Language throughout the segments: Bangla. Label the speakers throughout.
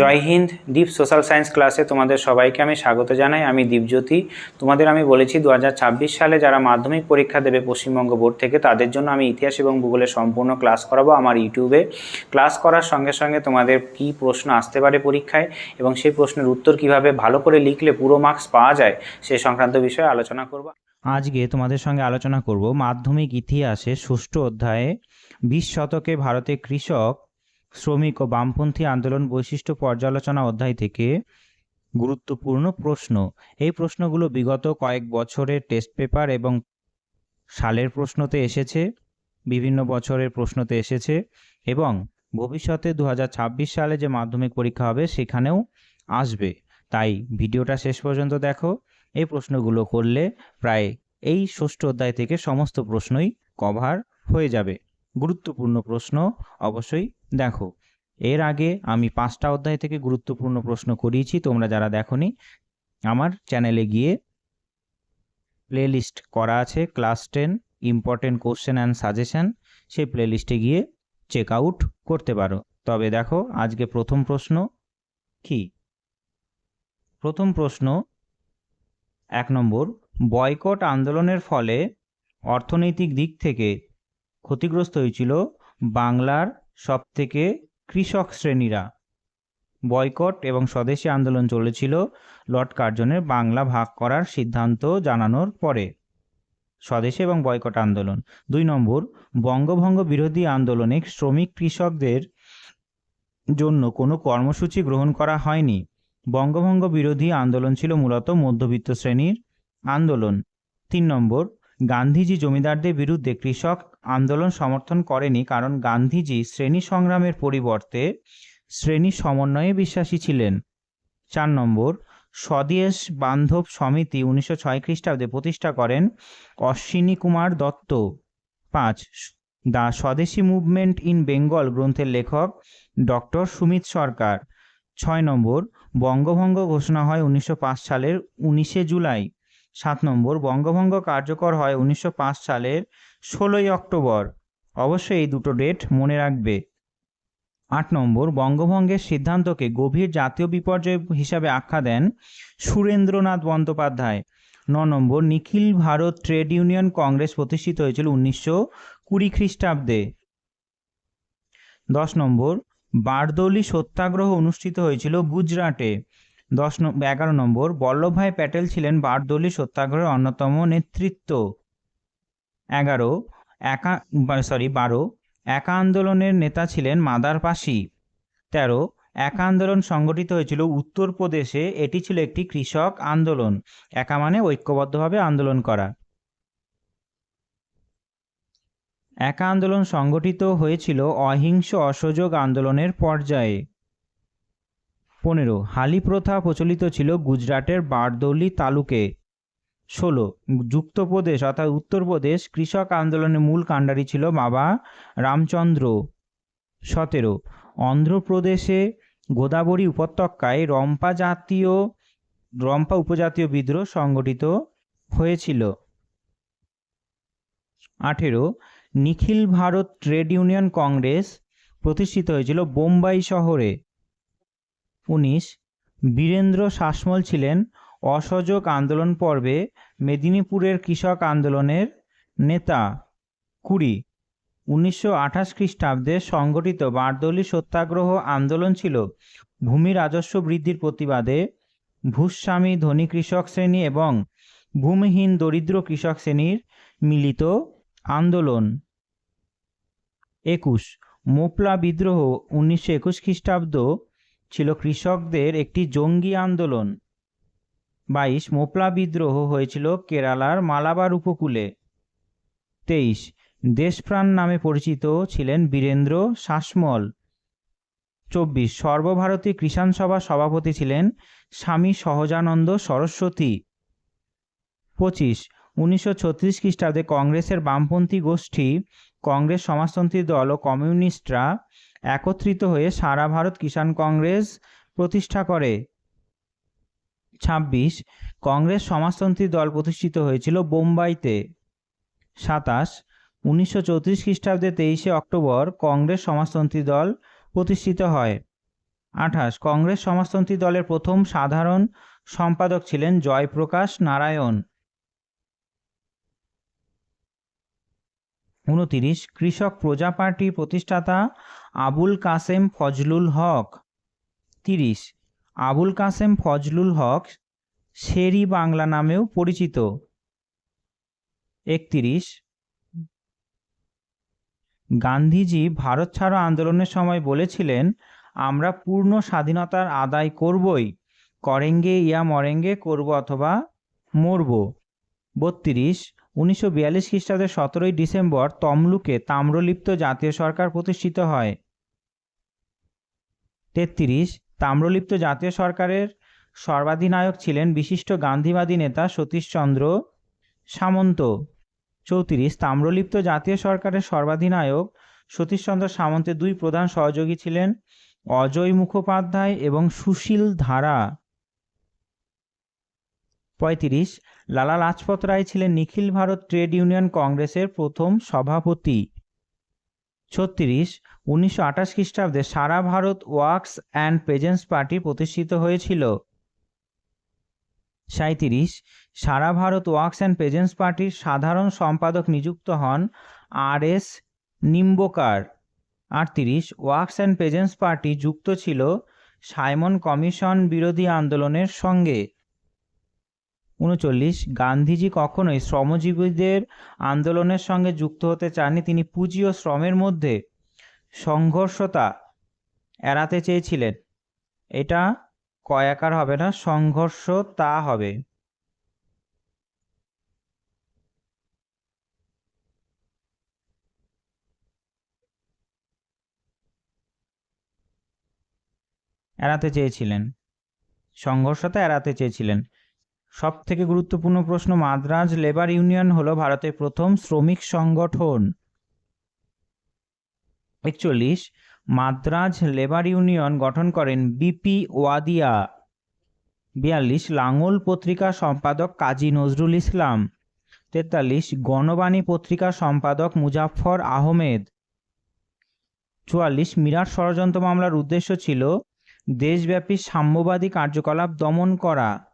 Speaker 1: জয় হিন্দ দীপ সোশ্যাল সায়েন্স ক্লাসে তোমাদের সবাইকে আমি স্বাগত জানাই। আমি দীপজ্যোতি। তোমাদের আমি বলেছি দু হাজার ছাব্বিশ সালে যারা মাধ্যমিক পরীক্ষা দেবে পশ্চিমবঙ্গ বোর্ড থেকে, তাদের জন্য আমি ইতিহাস এবং ভূগোলের সম্পূর্ণ ক্লাস করাবো আমার ইউটিউবে। ক্লাস করার সঙ্গে সঙ্গে তোমাদের কি প্রশ্ন আসতে পারে পরীক্ষায় এবং সেই প্রশ্নের উত্তর কীভাবে ভালো করে লিখলে পুরো মার্কস পাওয়া যায় সে সংক্রান্ত বিষয়ে আলোচনা করব। আজকে তোমাদের সঙ্গে আলোচনা করব মাধ্যমিক ইতিহাসে ষষ্ঠ অধ্যায়ে বিশ শতকে ভারতে কৃষক শ্রমিক ও বামপন্থী আন্দোলন বৈশিষ্ট্য পর্যালোচনা অধ্যায় থেকে গুরুত্বপূর্ণ প্রশ্ন। এই প্রশ্নগুলো বিগত কয়েক বছরের টেস্ট পেপার এবং সালের প্রশ্নতে এসেছে, বিভিন্ন বছরের প্রশ্নতে এসেছে এবং ভবিষ্যতে দু হাজার ছাব্বিশ সালে যে মাধ্যমিক পরীক্ষা হবে সেখানেও আসবে। তাই ভিডিওটা শেষ পর্যন্ত দেখো। এই প্রশ্নগুলো করলে প্রায় এই ষষ্ঠ অধ্যায় থেকে সমস্ত প্রশ্নই কভার হয়ে যাবে। গুরুত্বপূর্ণ প্রশ্ন অবশ্যই দেখো, এর আগে আমি পাঁচটা অধ্যায় থেকে গুরুত্বপূর্ণ প্রশ্ন করিয়েছি, তোমরা যারা দেখোনি, আমার চ্যানেলে গিয়ে প্লেলিস্ট করা আছে class ten important question and suggestion সেই প্লেলিস্টে গিয়ে চেক আউট করতে পারো। তবে দেখো, আজকে প্রথম প্রশ্ন কি? প্রথম প্রশ্ন এক নম্বর, বয়কট আন্দোলনের ফলে অর্থনৈতিক দিক থেকে ক্ষতিগ্রস্ত হয়েছিল বাংলার সবথেকে কৃষক শ্রেণীরা। বয়কট এবং স্বদেশী আন্দোলন চলেছিল লর্ড কার্জনের বাংলা ভাগ করার সিদ্ধান্ত জানানোর পরে। স্বদেশী এবং বয়কট আন্দোলন। দুই নম্বর, বঙ্গভঙ্গ বিরোধী আন্দোলনে শ্রমিক কৃষকদের জন্য কোনো কর্মসূচি গ্রহণ করা হয়নি। বঙ্গভঙ্গ বিরোধী আন্দোলন ছিল মূলত মধ্যবিত্ত শ্রেণির আন্দোলন। তিন নম্বর, গান্ধীজি জমিদারদের বিরুদ্ধে কৃষক আন্দোলন সমর্থন করেনি কারণ গান্ধীজি শ্রেণি সংগ্রামের পরিবর্তে শ্রেণি সমন্বয়ে বিশ্বাসী ছিলেন। চার নম্বর, স্বদেশ বান্ধব সমিতি উনিশশো ছয় খ্রিস্টাব্দে প্রতিষ্ঠা করেন অশ্বিনী কুমার দত্ত। পাঁচ, the Swadeshi movement in Bengal গ্রন্থের লেখক ডক্টর সুমিত সরকার। ছয় নম্বর, বঙ্গভঙ্গ ঘোষণা হয় উনিশশো পাঁচ সালের উনিশে জুলাই। সাত নম্বর, বঙ্গভঙ্গ কার্যকর হয় উনিশশো পাঁচ সালের ষোলোই অক্টোবর। অবশ্যই এই দুটো ডেট মনে রাখবে। আট নম্বর, বঙ্গভঙ্গের সিদ্ধান্তকে গভীর জাতীয় বিপর্যয় হিসাবে আখ্যা দেন সুরেন্দ্রনাথ বন্দ্যোপাধ্যায়। ন নম্বর, Nikhil Bharat trade union congress প্রতিষ্ঠিত হয়েছিল উনিশশো কুড়ি খ্রিস্টাব্দে। দশ নম্বর, বারদৌলি সত্যাগ্রহ অনুষ্ঠিত হয়েছিল গুজরাটে। দশ এগারো নম্বর, বল্লভভাই প্যাটেল ছিলেন বারদৌলি সত্যাগ্রহের অন্যতম নেতৃত্ব। এগারো, একা সরি বারো, একা আন্দোলনের নেতা ছিলেন মাদার পাশি। তেরো, একা আন্দোলন সংগঠিত হয়েছিল উত্তরপ্রদেশে এটি ছিল একটি কৃষক আন্দোলন। একা মানে ঐক্যবদ্ধভাবে আন্দোলন করা। একা আন্দোলন সংগঠিত হয়েছিল অহিংস অসহযোগ আন্দোলনের পর্যায়ে। পনেরো, হালি প্রথা প্রচলিত ছিল গুজরাটের বারদৌলি তালুকে। ষোলো। যুক্তপ্রদেশ অর্থাৎ উত্তরপ্রদেশ কৃষক আন্দোলনের মূল কাণ্ডারি ছিল বাবা রামচন্দ্র সতেরো। অন্ধ্রপ্রদেশে গোদাবরী উপত্যকায় রম্পা জাতীয়, রম্পা উপজাতীয় বিদ্রোহ সংগঠিত হয়েছিল। আঠেরো। Nikhil Bharat trade union congress প্রতিষ্ঠিত হয়েছিল বোম্বাই শহরে। উনিশ। বীরেন্দ্র শাসমল ছিলেন অসহযোগ আন্দোলন পর্বে মেদিনীপুরের কৃষক আন্দোলনের নেতা কুড়ি। উনিশশো আঠাশ খ্রিস্টাব্দে সংগঠিত বারদৌলি সত্যাগ্রহ আন্দোলন ছিল। ভূমি রাজস্ব বৃদ্ধির প্রতিবাদে ভূস্বামী ধনী কৃষক শ্রেণি এবং ভূমিহীন দরিদ্র কৃষক শ্রেণির মিলিত আন্দোলন। একুশ। মোপলা বিদ্রোহ উনিশশো একুশ খ্রিস্টাব্দ ছিল কৃষকদের একটি জঙ্গি আন্দোলন। বাইশ, মোপলা বিদ্রোহ হয়েছিল কেরালার মালাবার উপকূলে। তেইশ, দেশপ্রাণ নামে পরিচিত ছিলেন বীরেন্দ্র শাসমল। চব্বিশ, সর্বভারতী কৃষাণ সভা সভাপতি ছিলেন স্বামী সহজানন্দ সরস্বতী। পঁচিশ, উনিশশো ছত্রিশ খ্রিস্টাব্দে কংগ্রেসের বামপন্থী গোষ্ঠী, কংগ্রেস সমাজতন্ত্রী দল ও কমিউনিস্টরা একত্রিত হয়ে সারা ভারত কিষাণ কংগ্রেস প্রতিষ্ঠা করে। ছাব্বিশ, কংগ্রেস সমাজতন্ত্রী দল প্রতিষ্ঠিত হয়েছিল বোম্বাইতে। সাতাশ, উনিশশো চৌত্রিশ খ্রিস্টাব্দে তেইশে অক্টোবর কংগ্রেস সমাজতন্ত্রী দল প্রতিষ্ঠিত হয়। আঠাশ, কংগ্রেস সমাজতন্ত্রী দলের প্রথম সাধারণ সম্পাদক ছিলেন জয়প্রকাশ নারায়ণ। উনতিরিশ, কৃষক প্রজা পার্টি প্রতিষ্ঠাতা আবুল কাসেম ফজলুল হক। তিরিশ আবুল কাসেম ফজলুল হক শেরি বাংলা নামেও পরিচিত। একতিরিশ। গান্ধীজি ভারত ছাড়ো আন্দোলনের সময় বলেছিলেন, আমরা পূর্ণ স্বাধীনতার আদায় করবই। করেঙ্গে ইয়া মরেঙ্গে করব অথবা মরব। বত্রিশ। উনিশশো বিয়াল্লিশ খ্রিস্টাব্দের সতেরোই ডিসেম্বর তমলুকে তাম্রলিপ্ত জাতীয় সরকার প্রতিষ্ঠিত হয়। তেত্রিশ। তাম্রলিপ্ত জাতীয় সরকারের সর্বাধিনায়ক ছিলেন বিশিষ্ট গান্ধীবাদী নেতা সতীশচন্দ্র সামন্ত। চৌত্রিশ, তাম্রলিপ্ত জাতীয় সরকারের সর্বাধিনায়ক সতীশচন্দ্র সামন্তের দুই প্রধান সহযোগী ছিলেন অজয় মুখোপাধ্যায় এবং সুশীল ধারা। পঁয়ত্রিশ, লালা লাজপত রায় ছিলেন নিখিল ভারত ট্রেড ইউনিয়ন কংগ্রেসের প্রথম সভাপতি। ছত্রিশ, উনিশশো আঠাশ খ্রিস্টাব্দে Sara Bharat workers and peasants party প্রতিষ্ঠিত হয়েছিল। সাঁত্রিশ Sara Bharat workers and peasants পার্টির সাধারণ সম্পাদক নিযুক্ত হন আর এস নিম্বোকার। আটত্রিশ ওয়ার্কস অ্যান্ড পেজেন্টস পার্টি যুক্ত ছিল সাইমন কমিশন বিরোধী আন্দোলনের সঙ্গে। উনচল্লিশ, গান্ধীজি কখনোই শ্রমজীবীদের আন্দোলনের সঙ্গে যুক্ত হতে চাননি। তিনি পুঁজি ও শ্রমের মধ্যে সংঘর্ষতা এড়াতে চেয়েছিলেন। এটা কয়াকার হবে না, সংঘর্ষ তা হবে। এড়াতে চেয়েছিলেন। সংঘর্ষতা এড়াতে চেয়েছিলেন। সব থেকে গুরুত্বপূর্ণ প্রশ্ন, মাদ্রাজ লেবার ইউনিয়ন হলো ভারতের প্রথম শ্রমিক সংগঠন। একচল্লিশ, মাদ্রাজ লেবার ইউনিয়ন গঠন করেন বিপি ওয়াদিয়া। বিয়াল্লিশ, লাঙ্গল পত্রিকা সম্পাদক কাজী নজরুল ইসলাম। তেতাল্লিশ, গণবাণী পত্রিকা সম্পাদক মুজাফফর আহমেদ। চুয়াল্লিশ মিরাট ষড়যন্ত্র মামলার উদ্দেশ্য ছিল দেশব্যাপী সাম্যবাদী কার্যকলাপ দমন করা।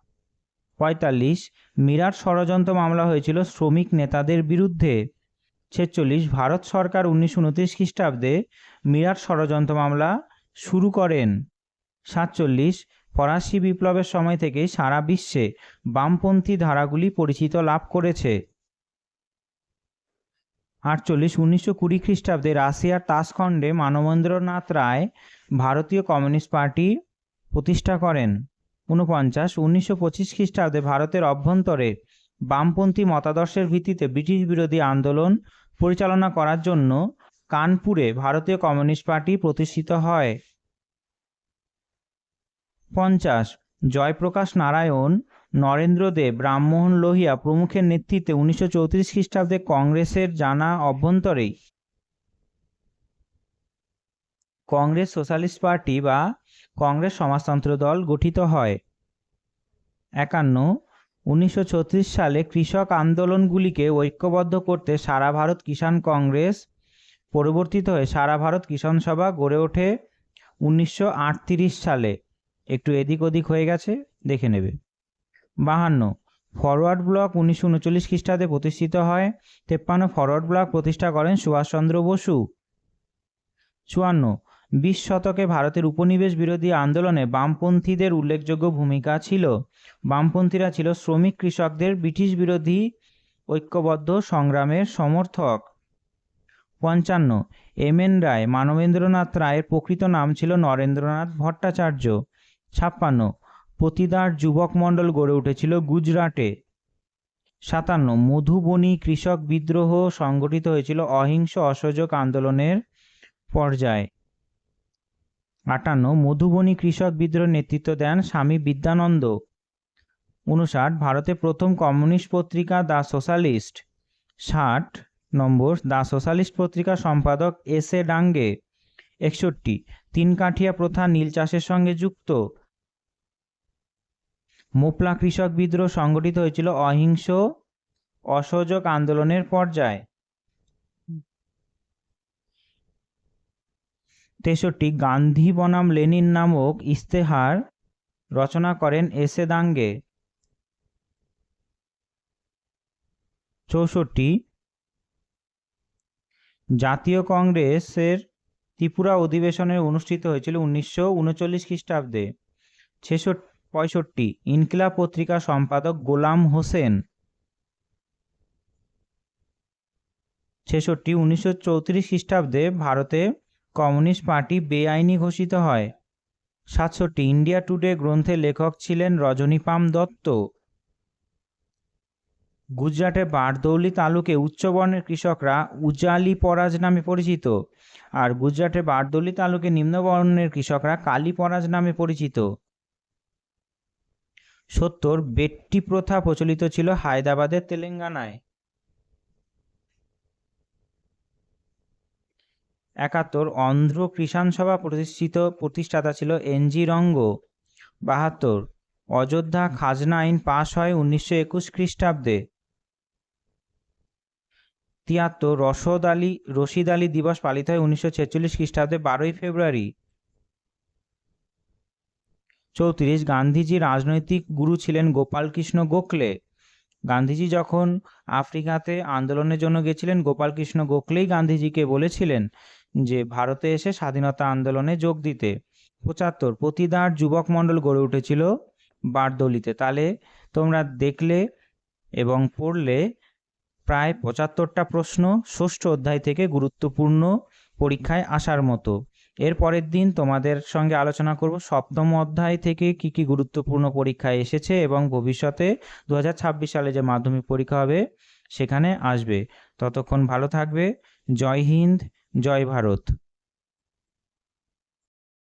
Speaker 1: পঁয়তাল্লিশ মিরাট ষড়যন্ত্র মামলা হয়েছিল শ্রমিক নেতাদের বিরুদ্ধে। ছেচল্লিশ, ভারত সরকার উনিশশো উনত্রিশ খ্রিস্টাব্দে মিরাট ষড়যন্ত্র মামলা শুরু করেন। সাতচল্লিশ, ফরাসি বিপ্লবের সময় থেকে সারা বিশ্বে বামপন্থী ধারাগুলি পরিচিত লাভ করেছে। আটচল্লিশ, উনিশশো কুড়ি খ্রিস্টাব্দে রাশিয়ার তাসখণ্ডে মানবেন্দ্রনাথ রায় ভারতীয় কমিউনিস্ট পার্টি প্রতিষ্ঠা করেন। ঊনপঞ্চাশ, উনিশশো পঁচিশ খ্রিস্টাব্দে ভারতের অভ্যন্তরে বামপন্থী মতাদর্শের ভিত্তিতে ব্রিটিশ বিরোধী আন্দোলন পরিচালনা করার জন্য কানপুরে ভারতীয় কমিউনিস্ট পার্টি প্রতিষ্ঠিত হয়। পঞ্চাশ, জয়প্রকাশ নারায়ণ, নরেন্দ্র দেব, রামমোহন লোহিয়া প্রমুখের নেতৃত্বে উনিশশো চৌত্রিশ খ্রিস্টাব্দে কংগ্রেসের জানা অভ্যন্তরেই কংগ্রেস সোশ্যালিস্ট পার্টি বা কংগ্রেস সমাজতন্ত্র দল গঠিত হয়। একান্ন, উনিশশো সালে কৃষক আন্দোলনগুলিকে ঐক্যবদ্ধ করতে সারা ভারত কিষাণ কংগ্রেস পরিবর্তিত হয়ে সারা ভারত কিষাণ সভা গড়ে ওঠে উনিশশো আটত্রিশ সালে। একটু এদিক ওদিক হয়ে গেছে, দেখে নেবে। বাহান্ন ফরওয়ার্ড ব্লক উনিশশো উনচল্লিশ খ্রিস্টাব্দে প্রতিষ্ঠিত হয়। তেপ্পান্ন ফরওয়ার্ড ব্লক প্রতিষ্ঠা করেন সুভাষচন্দ্র বসু। চুয়ান্ন বিশ শতকে ভারতের উপনিবেশ বিরোধী আন্দোলনে বামপন্থীদের উল্লেখযোগ্য ভূমিকা ছিল। বামপন্থীরা ছিল শ্রমিক কৃষকদের ব্রিটিশ বিরোধী ঐক্যবদ্ধ সংগ্রামের সমর্থক। পঞ্চান্ন, এম এন রায়, মানবেন্দ্রনাথ রায়ের প্রকৃত নাম ছিল নরেন্দ্রনাথ ভট্টাচার্য। ছাপ্পান্ন, পতিদার যুবক মণ্ডল গড়ে উঠেছিল গুজরাটে। সাতান্ন মধুবনী কৃষক বিদ্রোহ সংগঠিত হয়েছিল অহিংস অসহযোগ আন্দোলনের পর্যায়ে। আটান্ন মধুবনী কৃষক বিদ্রোহ নেতৃত্ব দেন স্বামী বিদ্যানন্দ। উনষাট, ভারতে প্রথম কমিউনিস্ট পত্রিকা দ্য সোশ্যালিস্ট। ষাট নম্বর, দ্য সোশ্যালিস্ট পত্রিকা সম্পাদক এস এ ডাঙ্গে। একষট্টি, তিন কাঠিয়া প্রথা নীল চাষের সঙ্গে যুক্ত। মোপলা কৃষক বিদ্রোহ সংগঠিত হয়েছিল অহিংস, অসহযোগ আন্দোলনের পর্যায়ে। তেষট্টি গান্ধী বনাম লেনিন নামক ইস্তেহার রচনা করেন এসে দাঙ্গে। চৌষট্টি জাতীয় কংগ্রেসের ত্রিপুরা অধিবেশনে অনুষ্ঠিত হয়েছিল উনিশশো উনচল্লিশ খ্রিস্টাব্দে। পঁয়ষট্টি ইনকিলাব পত্রিকা সম্পাদক গোলাম হোসেন। ছেষট্টি উনিশশো চৌত্রিশ খ্রিস্টাব্দে ভারতে কমিউনিস্ট পার্টি বেআইনি ঘোষিত হয়। সাতষট্টি ইন্ডিয়া টুডে গ্রন্থের লেখক ছিলেন রজনীপাম দত্ত। গুজরাটের বারদৌলি তালুকে উচ্চবর্ণের কৃষকরা উজালি পরাজ নামে পরিচিত আর গুজরাটের বারদৌলি তালুকে নিম্নবর্ণের কৃষকরা কালী পরাজ নামে পরিচিত। সত্তর, বেট্টি প্রথা প্রচলিত ছিল হায়দ্রাবাদের তেলেঙ্গানায়। একাত্তর অন্ধ্র কৃষাণ সভা প্রতিষ্ঠিত প্রতিষ্ঠাতা ছিল এনজি রঙ্গ। বাহাত্তর, অযোধ্যা খাজনা আইন পাশ হয় উনিশশো একুশ খ্রিস্টাব্দে। তিয়াত্তর রসদ আলী, রশিদ আলী দিবস পালিত হয় উনিশশো ছেচল্লিশ খ্রিস্টাব্দে, বারোই ফেব্রুয়ারি। চৌত্রিশ, গান্ধীজি রাজনৈতিক গুরু ছিলেন গোপালকৃষ্ণ গোখলে। গান্ধীজি যখন আফ্রিকাতে আন্দোলনের জন্য গেছিলেন গোপালকৃষ্ণ গোখলেই গান্ধীজিকে বলেছিলেন যে ভারতে এসে স্বাধীনতা আন্দোলনে যোগ দিতে। পঁচাত্তর, প্রতিদার যুবক মণ্ডল গড়ে উঠেছিল বারদৌলিতে। তাহলে তোমরা দেখলে এবং পড়লে প্রায় পঁচাত্তরটা প্রশ্ন ষষ্ঠ অধ্যায় থেকে গুরুত্বপূর্ণ পরীক্ষায় আসার মতো। এর পরের দিন তোমাদের সঙ্গে আলোচনা করব সপ্তম অধ্যায় থেকে কি কি গুরুত্বপূর্ণ পরীক্ষায় এসেছে এবং ভবিষ্যতে দু হাজার ছাব্বিশ সালে যে মাধ্যমিক পরীক্ষা হবে সেখানে আসবে। ততক্ষণ ভালো থাকবে। জয় হিন্দ। জয় ভারত।